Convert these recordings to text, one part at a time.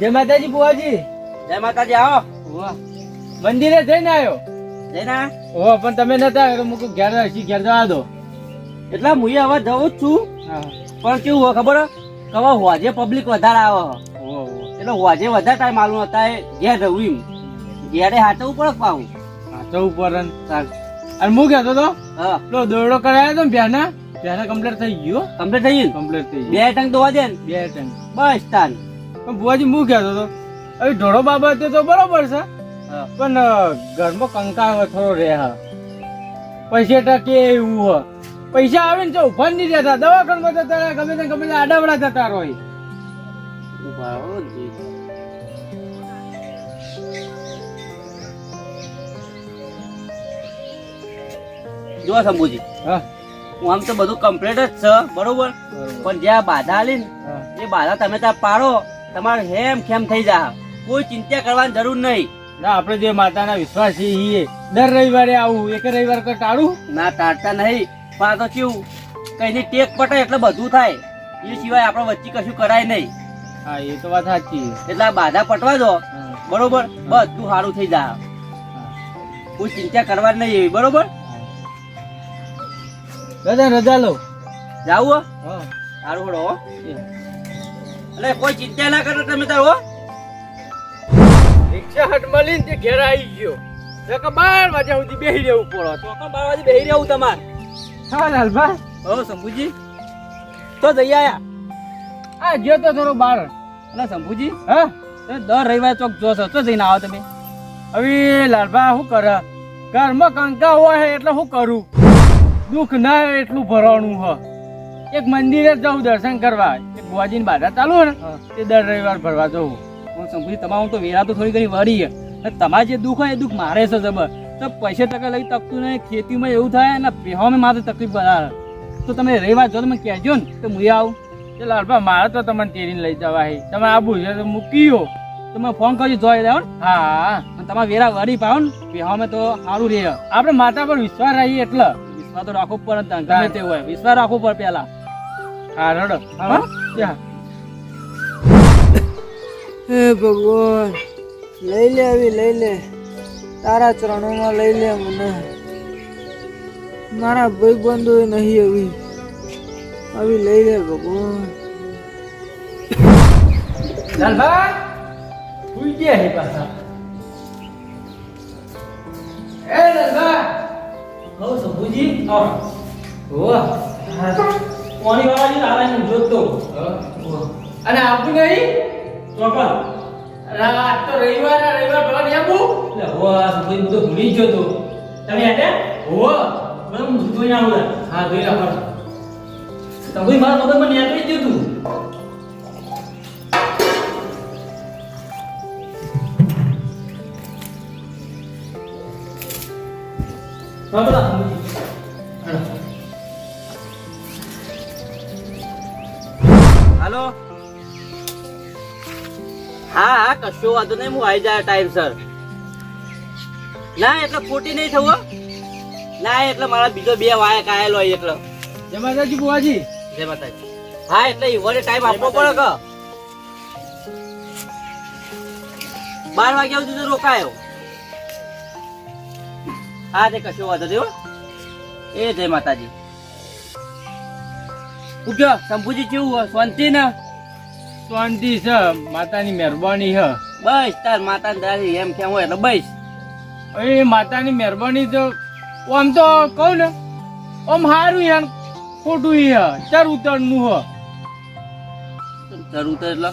જય માતાજી બુવાજી જય માતાજી આવો. મંદિરે જઈને આવ્યો જઈને? ઓ પણ તમે નતા આવ્યો તો મૂકું ઘેર હસી ઘેર જવા દો. એટલે હું હવે જવું જ છું. પણ કેવું હોય ખબર? કવા હોજે પબ્લિક વધારે આવે. એટલે હોજે વધારે ટાઈમ આલું હતા એ ઘેર રહું એમ. ઘેરે હાચવું પડે પાવું હાચવું પડે અને હું કહેતો તો હા. પેલો દોરડો કરાયો તો ને ભ્યાના પ્યાના કમ્પ્લીટ થઈ ગયો કમ્પ્લીટ થઈ ગયું? કમ્પ્લીટ થઈ બે ગયું ટંગ દોવા દે ને. બે ટન બસ તાન બુવાજી હું કહેતો તો હવે ઢોળો બાબતે તો બરોબર છે પણ ઘરમાં કંકાળ થોડો રહે હા. પૈસે ટકે એવું હ પૈસા આવે ને તો ઊભા નહીં રહેતા. દવાખાનમાં જતા રહે ગમે તે ગમે તે આડાવડા જતા હોય. જોવા. જો. શંભુજી. હા. હું આમ તો બધું કમ્પ્લીટ જ છે બરોબર? પણ જ્યાં બાધા આલી ને એ બાધા તમે ત્યાં પાડો તમારે હેમ ખેમ થઈ જા કોઈ ચિંતા કરવાની જરૂર નહીં. ના આપણે જે માતાના વિશ્વાસી છીએ દર રવિવારે આવું એક રવિવાર કર ટાળું ના ટાળતા નહીં. પણ આ તો કેવું કઈની ટેક પટે એટલે બધું થાય. એ સિવાય આપણે વચ્ચે કશું કરાય નહીં. હા એ તો વાત સાચી એટલે આ બાધા પટવા દો. બરોબર? બધું સારું થઈ જા કોઈ ચિંતા કરવાની નહીં એવી બરોબર? રજા રજા લો. જાવું હા. સારું હો. એટલે કોઈ ચિંતા ના કરો તમે તાર હો. રિક્ષા હટ મળીને તે ઘેર આવી ગયો. તો કે બાર વાગ્યા સુધી બેહી રહેવું પડો. તો પણ બાર વાગે બેહી રહેવું તમારે. હા લાલભા. હો શંભુજી. તો જઈ આયા. આ ગયો તો થોડો બાર. અને શંભુજી. હા? દર રવિવાર ચોક જોશો તો જઈને આવો તમે. હવે લાલભા શું કરે? ઘરમાં કંકા હોય એટલે શું કરું? દુઃખ ના એટલું ભરવાનું હ. એક મંદિરે જવું જાઉં દર્શન કરવા. એક બુવાજીની બાધા ચાલુ ને હા. તે દર રવિવાર ભરવા જવું. હું શંભુજી તમારું તો વેરા તો થોડી ઘણી વળી તમારે જે દુઃખ હોય એ દુઃખ મારે છે જબર. તો પૈસા ટકા લઈ તકતું નહીં ખેતીમાં એવું થાય અને પહેવામાં મારે તકલીફ વધારે. તો તમે રવિવાર જો તમે કહેજો ને તો હું આવું. એ લાલભા મારે તો તમને ટેરીને લઈ જવા હે. તમે આબુ છે તો મૂકીયો તો મેં ફોન કરજો જોઈ દેવો ને. હા અને તમારે વેરા વળી પાવ ને પહેવામાં તો સારું રહે. આપણે માતા પર વિશ્વાસ રહીએ એટલે. વિશ્વાસ તો રાખવો પડે ગમે તે હોય. વિશ્વાસ રાખવો પડે પેલા હા રડો. હા હે? ભગવાન લઈ લે આવી લઈ લે. તારા ચરણોમાં લઈ લે મને. મારા ભાઈબંધો નહીં આવી. આવી લઈ લે ભગવાન. લાલભા સુઈ ગયા હે પાછા. એ લાલભા હો. શંભુજી ઓ કોની વાવાજી આવે ને જોતો અને આપું નહીં? ચોકલ રાત તો રવિવાર રવિવાર ભલા ભગવાન આપું એટલે હો શંભુજી બધું ભૂલી ગયો તો. તમે આટે હો મને હું જોઈ આવું હા જોઈ રાખો તમે મારા મગજમાં નીકળી ગયું તું. બાબા કશો વાંધો નહીં હું આવી જાય ટાઈમ સર ના એટલે ખોટી નહીં થવું ના એટલે મારા બીજો બે વાયક આયેલો હોય એટલે. જય માતાજી બુવાજી જય માતાજી. હા એટલે ઈવોને ટાઈમ આપવો પડે કે? બાર વાગ્યા સુધી તો રોકાયો. હા તે કશો વાંધો નહીં એ જય માતાજી. કયો શંભુજી કેવું શાંતિ ને શાંતિ છે માતાની મહેરબાની છે. બસ તાર માતા દાદી એમ કેમ હોય એટલે બસ. એ માતાની મહેરબાની તો આમ તો કહું ને આમ સારું યાર ખોટું હે ચર ઉતરનું હ. ચર ઉતર એટલે?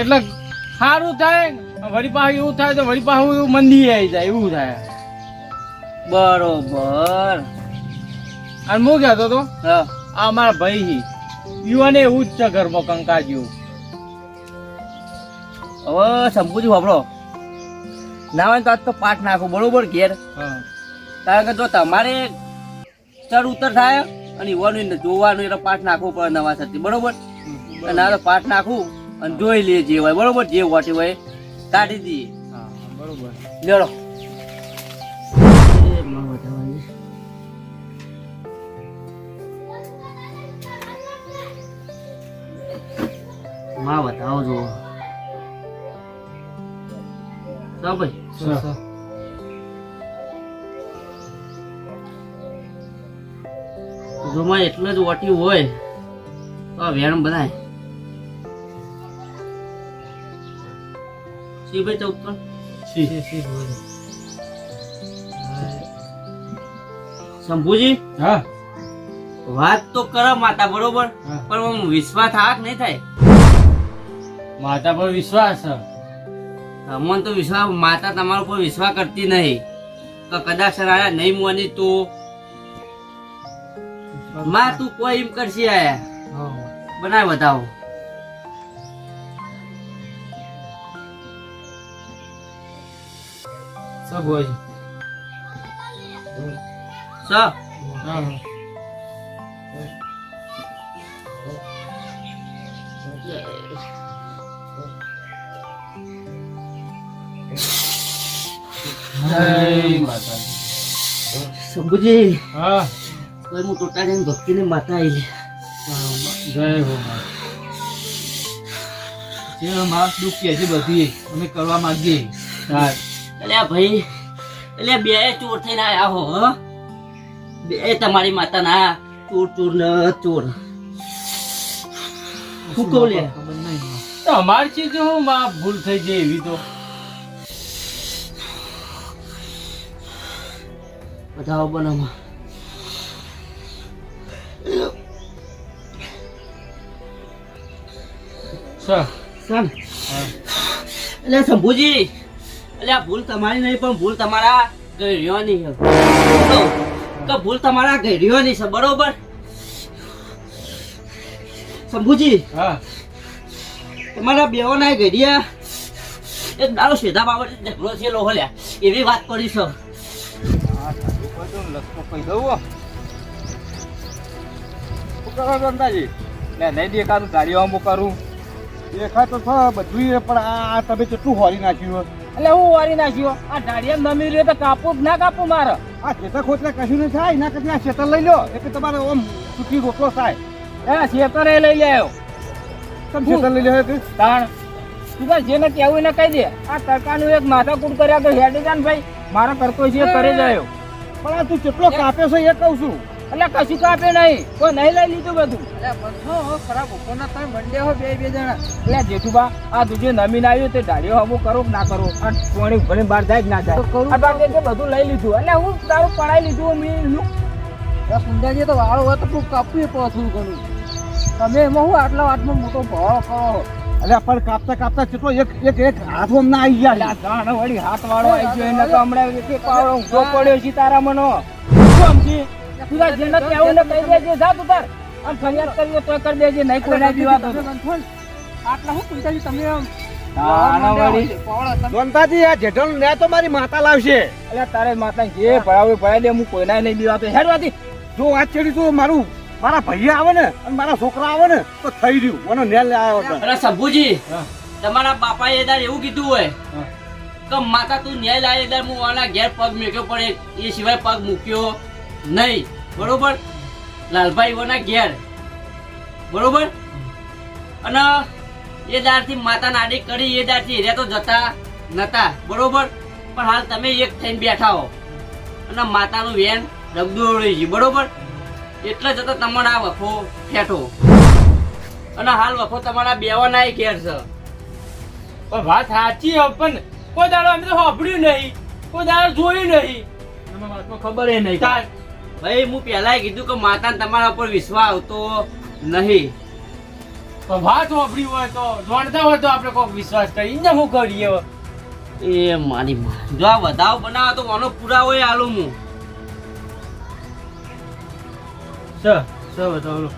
એટલે સારું થાય વળી પાછું એવું થાય તો વળી પાછું એવું મંદી આવી જાય એવું થાય. બરોબર. અને હું કહેતો તો હા. આ અમારા ભાઈ હી. યુવાને એવું જ છે ઘરમાં કંકા જેવું હવે શંભુજી વાપરો. ના હોય તો આજ તો પાઠ નાખો બરોબર ઘેર? હા. કારણ કે જો તમારે ચડ ઉતર થાય અને યુવાનું જોવાનું એટલે પાઠ નાખવું પડે નવા સરથી બરોબર? અને આ તો પાઠ નાખું અને જોઈ લઈએ જે હોય બરોબર? જે વાટી હોય કાઢી દઈએ. હા બરોબર. લેડો. માં બતાવો જો. સા ભાઈ. જોમાં એટલે જ ઓટી હોય તો વેણ બનાય. શી ભાઈ ત્રણ? શંભુજી? હા. વાત તો કરો માતા બરોબર? પણ વિશ્વાસ હાક નહીં થાય. માતા પર વિશ્વાસ અમને તો વિશ્વાસ માતા તમારા ઉપર વિશ્વાસ કરતી નહીં. તો કદાચ આયા નહીં મોની તું? માં તું કોઈ એમ કરશે આયા બનાય બતાવો. સ. શંભુજી. હા. કોઈ હું જઈને ભક્તિની માતા આવી જય હો. જે માણસ દુઃખ કે છે બધી અમે કરવા માંગીએ. હા. અલ્યા ભાઈ એટલે બે ચોર થઈને આયા હો? બે તમારી માતા ના ચોર ચોર ન ચોર. શું કહું લે. અમારી ચીજ હું માં ભૂલ થઈ જાય એવી તો. બધાઓ બનાવમાં સર. એટલે શંભુજી એટલે આ ભૂલ તમારી નહીં પણ ભૂલ તમારા છે તો ભૂલ તમારા ગયરીઓની છે બરોબર? શંભુજી હા. તમારા બેવો ના એક દારો સીધા બાબતે ઝઘડો છે લો હલ્યા. એવી વાત કરી છે. લખતો કહી દઉં શું કરો અંદાજી લે નહીં દેખાતું ગાડીઓ અમુક કરું દેખાય તો ખરા બધું પણ આ તમે કેટલું હોરી નાખ્યું એટલે હું વારી નાખ્યો આ ઢાળિયા નમી રહ્યો તો કાપું ના કાપું મારે? આ ખેતર ખોતરે કશું નહીં થાય ના કરતા આ ખેતર લઈ લો એટલે તમારે ઓમ સુખી રોટલો થાય. એ શેતરે લઈ લે આવ્યો તમે ખેતર લઈ લે તે તાણ. તું જેને કહેવું એને કહી દે. આ તડકાનું એક માથાકૂટ કર્યા તો હેડી જાન ભાઈ. મારો કરતો છે એ કરે જાય. પણ આ તું કેટલો કાપ્યો છે એ કહું છું. એટલે કશું કાપે નહીં. કોઈ નહીં લઈ લીધું બધું. ખરાબ ઉપરના તમે મંડ્યા હો બે બે જણા. એટલે જેઠુબા આ તું જે નમીન આવ્યું તે ઢાળ્યો હમું કરો કે ના કરો? અને કોણી ભણી બહાર જાય કે ના જાય. કરું બધું લઈ લીધું. એટલે હું તારું પડાઈ લીધું મેં સુંદરજી તો વાળો હોય તો તું પડે થોડું ઘણું. તમે એમાં હું આટલા વાતમાં મોટો ભાવ કરો અલ્યા પણ કાપતા કાપતા કેટલો એક એક એક હાથમાં ના આવી ગયા દાણ વળી હાથ વાળો આવી ગયો એને તો હમણાં એક એક પાવડો ઊંધો પડ્યો છે તારા મનો સમજી? તું તાર જેને કહેવું ને કહી દેજે જા તું તાર આમ ફરિયાદ કરવી તો કરી દેજે નહીં કોઈ ના દીવા તો આટલા હું પૂછાજી તમે વળી. આ જેઠાણું ને તો મારી માતા લાવશે. એટલે તારે માતા જે ભરાવું ભરાઈ દે હું કોઈના નહીં બીવાતો હેડવાથી. જો વાત ચડી તો મારું મારા ભૈયા આવે ને અને મારા છોકરા આવે ને તો થઈ રહ્યું. મને નેલ આવ્યો હતો અરે શંભુજી તમારા બાપાએ એ એવું કીધું હોય કે માતા તું ન્યાય લાવે દાડ હું આના ઘેર પગ મૂક્યો પડે એ- સિવાય પગ મૂક્યો નહીં. બરોબર? લાલભાઈ ઓના ઘેર. બરોબર? અને એ દારથી માતા નાડી કરી એ દારથી એ તો જતા નતા. બરોબર? પણ હાલ તમે એક થઈને બેઠા હો. અને માતાનું વેન રગદોડી છે બરોબર? એટલે જતો તમારા આ વખો ફેટો અને હાલ વખો તમારા બેવાના ઘેર છે. પણ વાત સાચી હે પણ કોઈ દાડો અમે તો સાંભળ્યું નહીં. કોઈ દાડો જોયું નહીં. ખબર એ નહીં. તાર ભાઈ હું પહેલા કીધું કે માતા તમારા ઉપર વિશ્વાસ આવતો નહીં. પણ વાત સાંભળી હોય તો જાણતા હોય તો આપણે કોઈ વિશ્વાસ કરી ને હું કરીએ? એ મારી જો આ વધાવ બનાવો તો માનો પુરાવો એ આલું હું. સર સર બતાવો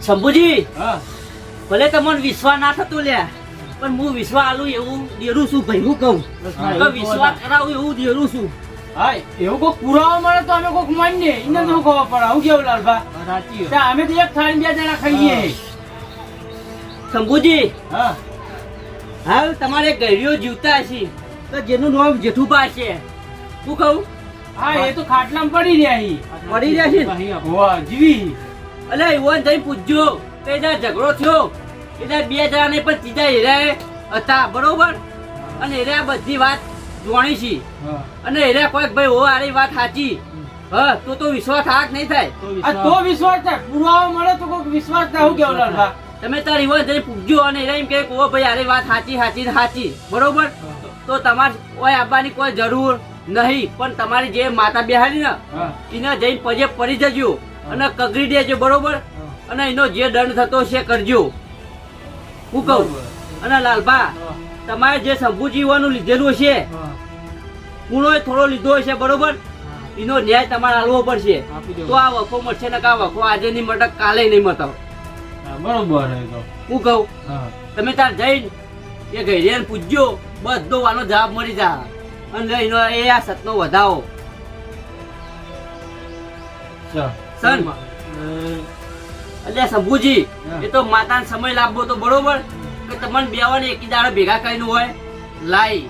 શંભુજી હા. ભલે તમને વિશ્વાસ ના થતો લ્યા પણ હું વિશ્વાસ આલું એવું દેરું છું ભાઈ હું કહું. વિશ્વાસ કરાવું એવું દેરું છું. હા એવું કોઈ પુરાવા મળે તો અમે કોઈક માનીએ. એને તો ખબર પડે. હું કેવું લાલભા સાચી અમે તો એક થાળી બે જણા ખાઈએ. શંભુજી હા. હાલ તમારે ગયરીઓ જીવતા હશે તો જેનું નામ જેઠુભા છે. શું કહું? હા એ તો ખાટલામાં પડી રહ્યા ઈ. પડી રહ્યા છે વાહ જીવી. અલે ઈવન જઈ પૂછજો. કે એના ઝઘડો થયો એટલે બે જણા નહીં પણ ત્રીજા હીરાએ હતા બરોબર? અને એને બધી વાત જોણી છે. અને એને કોઈ ભાઈ ઓ આરી વાત સાચી. હા તો તો વિશ્વાસ હાથ નહીં થાય. આ તો વિશ્વાસ થાય. પુરાવો મળે તો કોઈક વિશ્વાસ થાય. હું કેવું લાલભા તમે તાર ઈવન જઈને પૂછજો અને એને એમ કે ઓ ભાઈ આરી વાત સાચી સાચી સાચી. બરોબર? તો તમારે કોઈ આવવાની કોઈ જરૂર નહીં પણ તમારી જે માતા બિહારી ને એને જઈને પજે પડી જજો અને કગરી દેજો બરોબર? અને એનો જે દંડ થતો છે કરજો. હું કહું? અને લાલભા તમારે જે શંભુજીવાનું લીધેલું છે કુણોએ થોડો લીધો હશે બરોબર? એનો ન્યાય તમારે હાલવો પડશે. તો આ વખો મળશે ને કા વખો આજે નહીં મટક કાલે નહીં મટાવ બરોબર હું કહું? તમે તાર જઈને એ ગઈડિયાને પૂછજો બધો વાનો જવાબ મળી જા અને એનો એ આ સતનો વધાવો. સન. એટલે શંભુજી એ તો માતાને સમય લાવવો તો બરોબર કે તમને બેવાને એકી દાડો ભેગા કરીને હોય. લાઈ.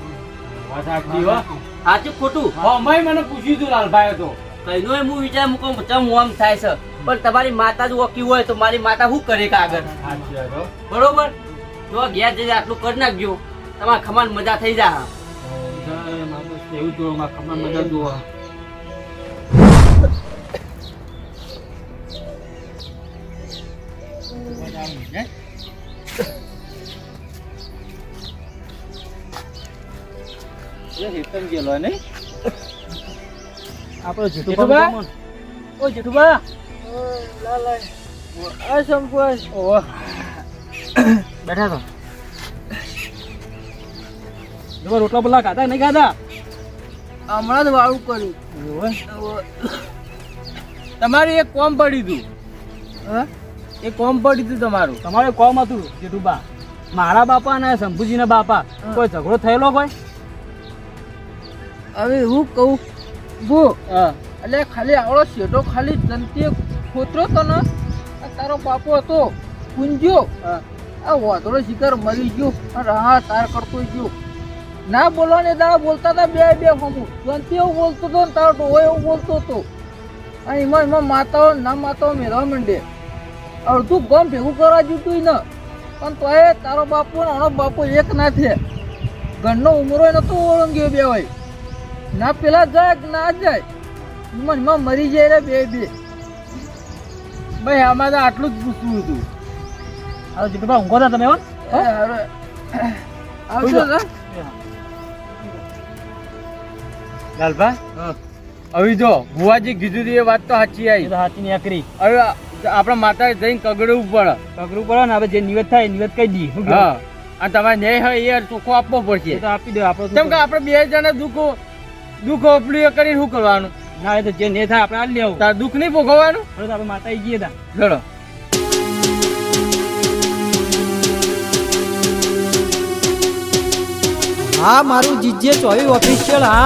વાત સાચી હો. સાચું ખોટું? હા, મેં મને પૂછ્યું તું લાલભાઈએ તો. કઈનો હું વિચાર મૂકો ચમ આમ થાય છે. પણ તમારી માતા જ ઓકી હોય તો મારી માતા શું કરે કે આગળ. બરોબર? જો ઘેર જઈને આટલું કરી નાખજો. તમારે ખમાન મજા થઈ જા. એવું જો માં ખબર મજા જુઓ આપણો જેઠુબા? ઓ જેઠુબા. બેઠા તો. રોટલા બોલા ખાધા નહીં ખાધા હમણાં જ વાળું કર્યું. તમારે એક કોમ પડી હતું. હા? એક કોમ પડી હતું તમારું. તમારે કોમ હતું જેઠુબા. મારા બાપા અને શંભુજીના બાપા. કોઈ ઝઘડો થયેલો કોઈ? હવે હું કહું ભૂ. હા. એટલે ખાલી આવડો શેઠો ખાલી જનતીએ ખોતરો તો ને તારો બાપો હતો. કુંજ્યો આ વાતડો શિકાર મરી ગયો. રાહ તાર કરતો ગયો. ના બોલવાને દાડા બોલતા હતા બે બે હમું. જંતી એવું બોલતો હતો ને તારો ટોહો એવું બોલતો હતો. અને એમાં એમાં માતાઓ ના માતાઓ મેળવા માંડે. અડધું ગમ ભેગું કરવા જીતું ને. પણ તોય તારો બાપુ ને અણો બાપુ એક ના છે ઘરનો ઉમરો નતો ઓળંગ્યો બે હોય. ના પેલા જાય કે ના જાય. એમાં એમાં મરી જાય રે બે બે. ભાઈ આમાં તો આટલું જ પૂછવું હતું. હવે જેઠુબા ઊંઘો હતા તમે હો? લાલભા? હવે જો ભુવાજી કીધું એ વાત તો સાચી આવી સાચી ની આકરી હવે આપણા માતા જઈને કગડવું પડે. કગડવું પડે ને હવે જે નિવેદ થાય નિવેદ કહી દી હા અને તમારે ન્યાય હોય એ ચોખ્ખો આપવો પડશે. તો આપી દો આપણે કેમ કે આપણે બે જણા દુઃખો દુઃખો પેલું એ કરીને શું કરવાનું? ના એ તો જે ને થાય આપણે આ લેવું. તાર દુઃખ નહીં ભોગવવાનું? હવે તો આપણે માતા ગયા હતા ચલો. હા મારું જીજે ચોવી ઓફિશિયલ હા.